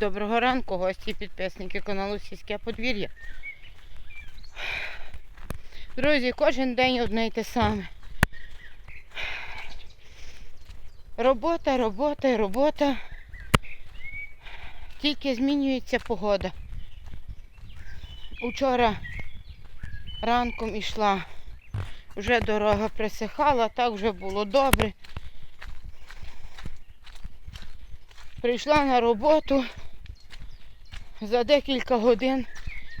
Доброго ранку, гості підписники каналу Сільське подвір'я. Друзі, кожен день одне й те саме. Робота, робота, робота. Тільки змінюється погода. Учора ранком ішла, вже дорога присихала, так вже було добре. Прийшла на роботу за декілька годин,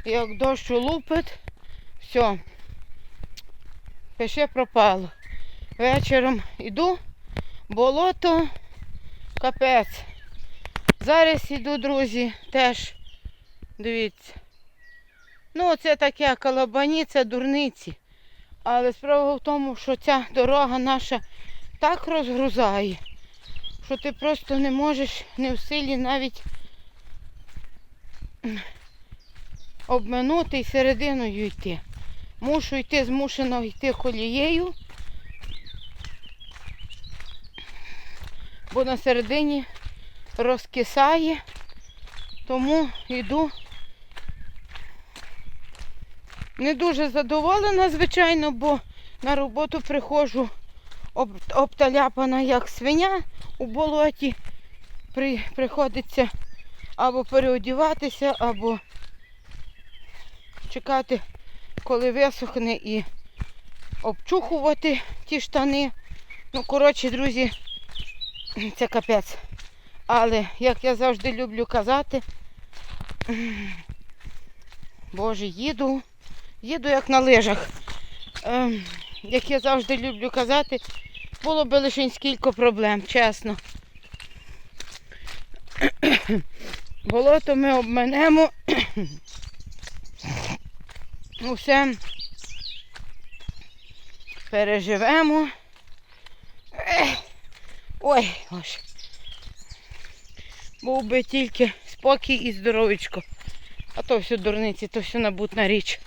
як дощ лупить, все, пише пропало. Вечором іду, болото, капець. Зараз іду, друзі, теж, дивіться. Ну, це таке калабані, це дурниці. Але справа в тому, що ця дорога наша так розгрузає, що ти просто не можеш не в силі навіть обминути і серединою йти. Мушу йти, змушено йти колією, бо на середині розкисає, тому йду. Не дуже задоволена, звичайно, бо на роботу приходжу об- обталяпана як свиня у болоті. При, приходиться або переодіватися, або чекати, коли висохне і обчухувати ті штани. Ну, коротше, друзі, це капець. Але, як я завжди люблю казати, Боже, їду, їду як на лижах. Ем, як я завжди люблю казати, було би лише скільки проблем, чесно. Болото ми обманемо. Усе переживемо. Ой, ось. Був би тільки спокій і здоровечко. А то все дурниці, то все набутна річ.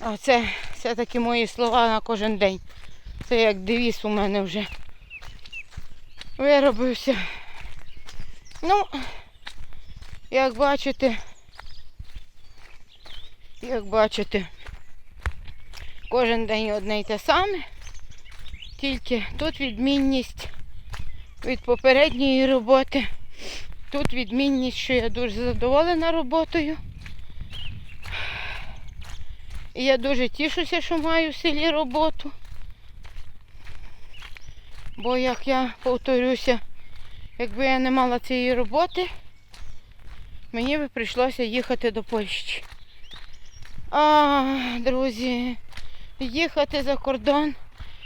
А це все-таки мої слова на кожен день. Це як девіз у мене вже виробився. Ну, як бачите, як бачите, кожен день одне й те саме. Тільки тут відмінність від попередньої роботи. Тут відмінність, що я дуже задоволена роботою. І я дуже тішуся, що маю в селі роботу. Бо як я повторюся, якби я не мала цієї роботи, мені би прийшлося їхати до Польщі. А, друзі, їхати за кордон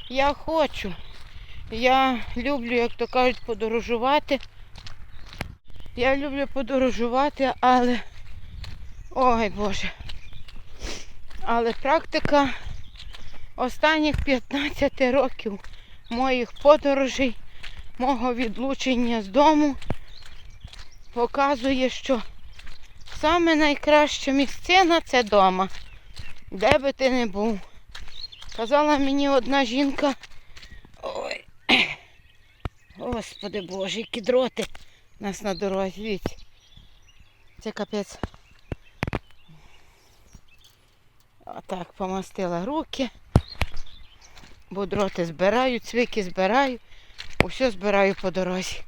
я хочу. Я люблю, як то кажуть, подорожувати. Я люблю подорожувати, але... Ой Боже. Але практика останніх 15 років моїх подорожей, мого відлучення з дому показує, що саме найкраща місцина це дома, де би ти не був. Казала мені одна жінка. Ой. Господи Боже, які дроти у нас на дорозі. Дивіться. Це капець. Отак помастила руки. Бо дроти збираю, цвики збираю. Усе збираю по дорозі.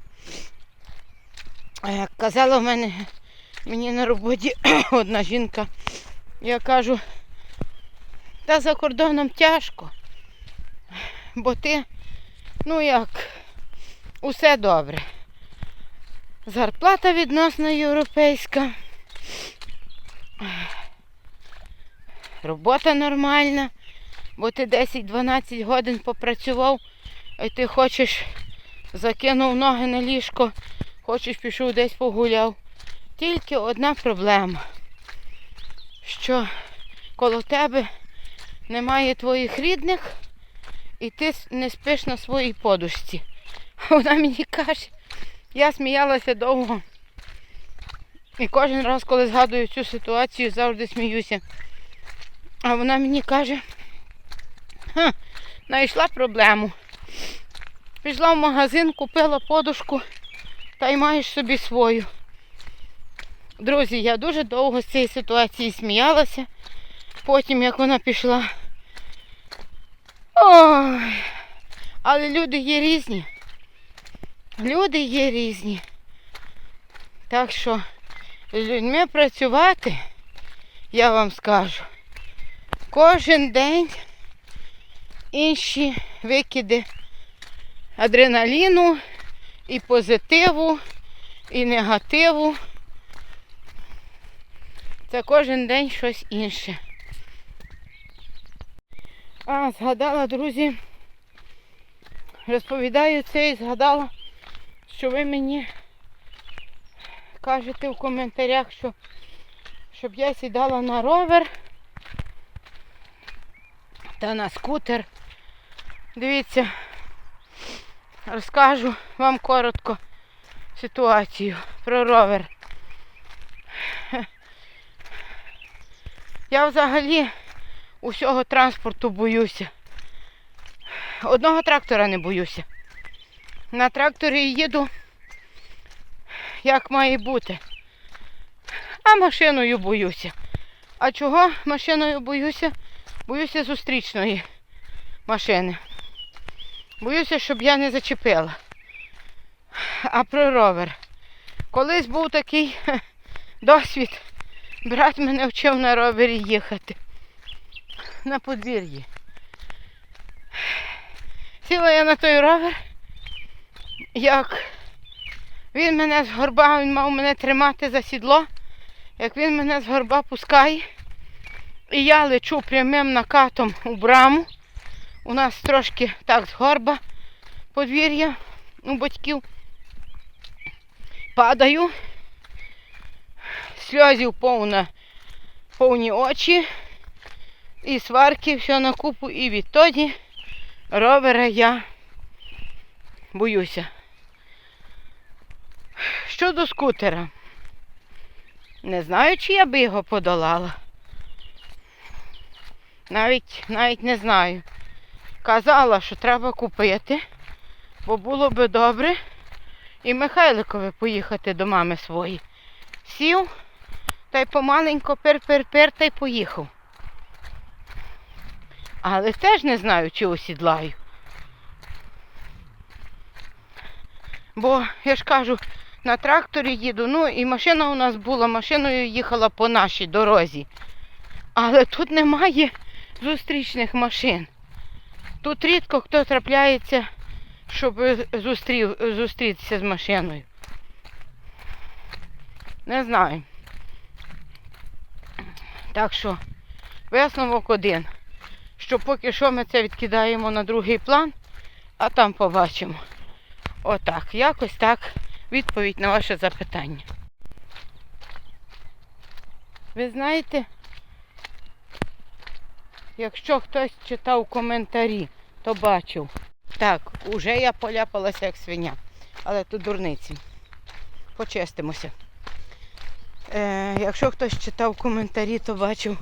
Як казала в мене мені на роботі одна жінка, я кажу, та за кордоном тяжко. Бо ти, ну як, усе добре. Зарплата відносно європейська. Робота нормальна, бо ти 10-12 годин попрацював, і ти хочеш, закинув ноги на ліжко, хочеш пішов десь погуляв. Тільки одна проблема, що коло тебе немає твоїх рідних, і ти не спиш на своїй подушці. Вона мені каже, я сміялася довго. І кожен раз, коли згадую цю ситуацію, завжди сміюся. А вона мені каже, Ха, знайшла проблему. Пішла в магазин, купила подушку та й маєш собі свою. Друзі, я дуже довго з цієї ситуації сміялася. Потім, як вона пішла. Ой, але люди є різні. Люди є різні. Так що з людьми працювати, я вам скажу, кожен день інші викиди адреналіну і позитиву, і негативу. Це кожен день щось інше. А, згадала, друзі, розповідаю це і згадала, що ви мені кажете в коментарях, що щоб я сідала на ровер та на скутер. Дивіться, розкажу вам коротко ситуацію про ровер. Я взагалі усього транспорту боюся. Одного трактора не боюся. На тракторі їду, як має бути. А машиною боюся. А чого машиною боюся? Боюся зустрічної машини. Боюся, щоб я не зачепила. А про ровер. Колись був такий досвід. Брат мене вчив на ровері їхати. На подвір'ї. Сіла я на той ровер, як він мене з горба, він мав мене тримати за сідло, як він мене з горба пускає, і я лечу прямим накатом у браму. У нас трошки так з горба подвір'я у батьків. Падаю, сльозів повна, повні очі, і сварки, все на купу, і відтоді ровера я боюся. Щодо скутера, не знаю, чи я би його подолала. Навіть, навіть не знаю. Казала, що треба купити, бо було би добре і Михайликові поїхати до мами своєї. Сів та й помаленько пер-пер-пер та й поїхав. Але теж не знаю, чи осідлаю. Бо я ж кажу, на тракторі їду, ну і машина у нас була, машиною їхала по нашій дорозі. Але тут немає зустрічних машин. Тут рідко хто трапляється, щоб зустрів, зустрітися з машиною. Не знаю. Так що висновок один. Що поки що ми це відкидаємо на другий план, а там побачимо. Отак, якось так відповідь на ваше запитання. Ви знаєте, якщо хтось читав коментарі, то бачив. Так, уже я поляпалася як свиня, але тут дурниці. Почистимося. Е, якщо хтось читав коментарі, то бачив,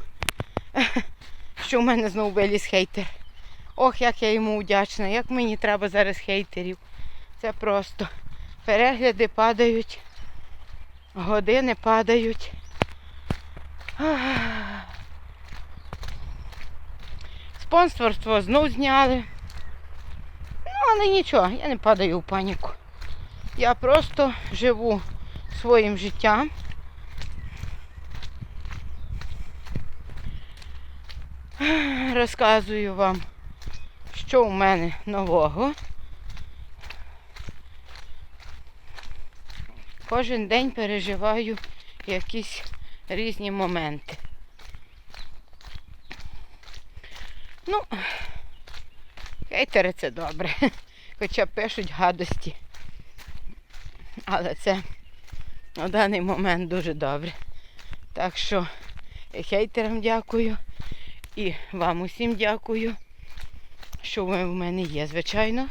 що в мене знову виліз хейтер. Ох, як я йому вдячна, як мені треба зараз хейтерів. Це просто перегляди падають, години падають. Спонсорство знов зняли. Ну, але нічого, я не падаю в паніку. Я просто живу своїм життям. Розказую вам, що у мене нового. Кожен день переживаю якісь різні моменти. Ну, хейтери це добре. Хоча пишуть гадості. Але це на даний момент дуже добре. Так що хейтерам дякую. І вам усім дякую, що ви в мене є, звичайно.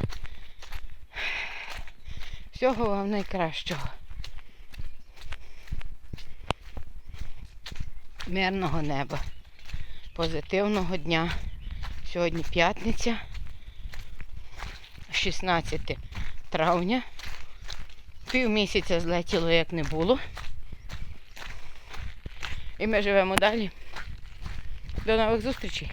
Всього вам найкращого. Мирного неба, позитивного дня. Сьогодні п'ятниця, 16 травня. Пів місяця злетіло, як не було. І ми живемо далі. До нових зустрічей!